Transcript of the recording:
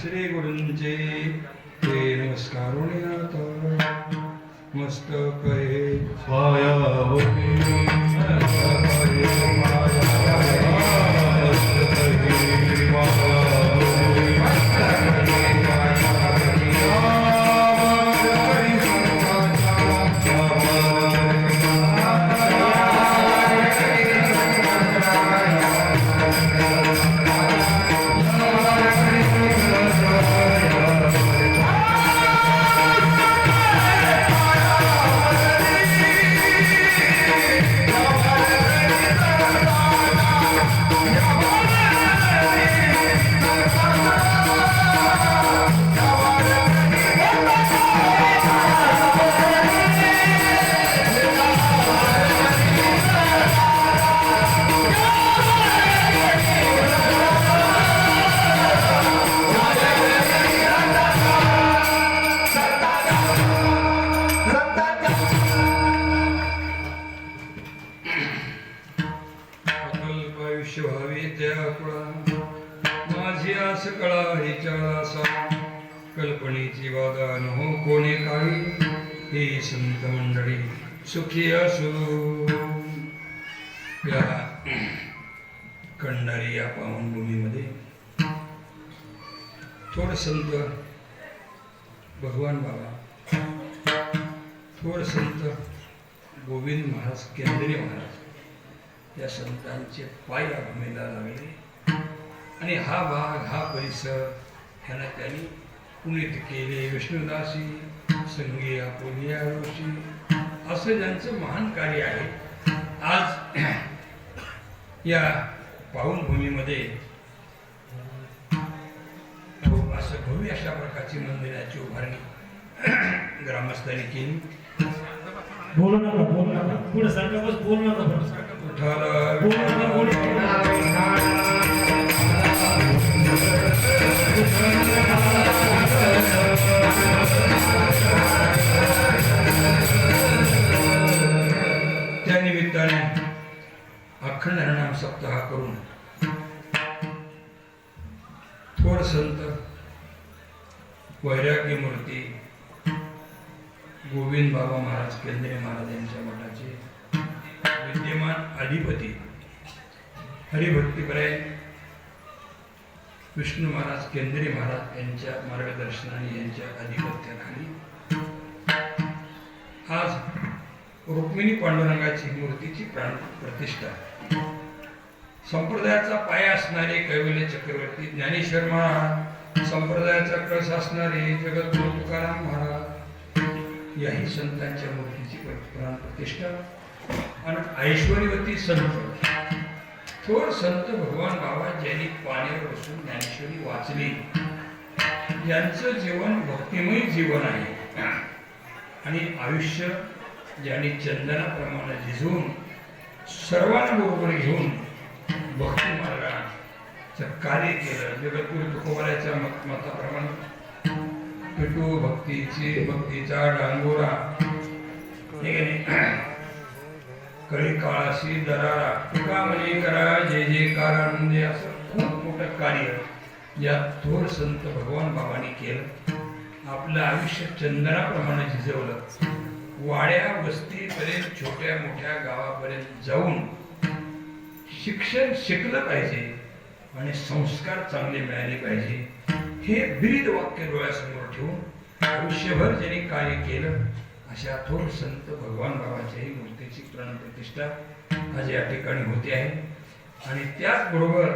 श्री गुरूंचे ते नमस्कार मस्त पाया स्वाया होती. आयुष्य कुळा माझी आस कळा हिच्या कल्पनेची वादा न हो कोणी काही? हे संत मंडळी सुखी असो. या कंडारी या पावनभूमीमध्ये. थोड संत. भगवान बाबा. थोड संत. गोविंद महाराज केंद्रीय महाराज. या संतांचे पाय भूमीला लागले. आणि हा भाग हा परिसर ह्याला त्यांनी पुनीत केले. विष्णुदासी संगी पुनिया ऋषी असं ज्यांचं महान कार्य आहे आज या पाहुणभूमीमध्ये हो, असं भव्य अशा प्रकारची मंदिराची उभारणी ग्रामस्थांनी केली. बोलू नका बोलू नका. पुढे सांगा बस बोलू नका. त्यानिमित्ताने त्या निमित्ताने अखंड नाम सप्ताह करून थोर संत वैराग्य मूर्ती गोविंद बाबा महाराज केंद्रीय महाराज यांच्या मठाचे विद्यमान अधिपती हरिभक्तीपराय विष्णू महाराज केंद्रे महाराज यांच्या मार्गदर्शनाने यांच्या अधिपत्याखाली आज रुक्मिणी पांडुरंगाची मूर्तीची प्राण प्रतिष्ठा. संप्रदायाचा पाया असणारे कैवल्य चक्रवर्ती ज्ञानेश्वर महाराज संप्रदायाचा कळस असणारे जगद्गुरु तुकाराम महाराज याही संतांच्या मूर्तीची प्राण प्रतिष्ठा. आणि ऐश्वर्यवती संत. थोर संत भगवान बाबा ज्यांनी पाण्यावर बसून ज्ञानेश्वरी वाचली. यांचं जीवन भक्तिमय जीवन आहे. आणि आयुष्य ज्यांनी चंदनाप्रमाणे झिजवून सर्वांना बरोबर घेऊन भक्ती मार्गाचं कार्य केलं जगद्गुरु तुकोबाऱ्याच्या मत मताप्रमाणे पिटू भक्तीची भक्तीचा डांगोरा. हे कळी काळाशी दरारा तुका म्हणजे करा जे जयकार आनंदे म्हणजे असं खूप मोठं कार्य. या थोर संत भगवान बाबांनी केलं. आपलं आयुष्य चंदनाप्रमाणे झिजवलं. वाड्या वस्तीपर्यंत छोट्या मोठ्या गावापर्यंत जाऊन शिक्षण शिकलं पाहिजे आणि संस्कार चांगले मिळाले पाहिजे. हे ब्रीद वाक्य डोळ्यासमोर ठेवून आयुष्यभर ज्यांनी कार्य केलं अशा थोर संत भगवान बाबाच्याही मूर्तीची प्राणप्रतिष्ठा आज या ठिकाणी होते आहे. आणि त्याचबरोबर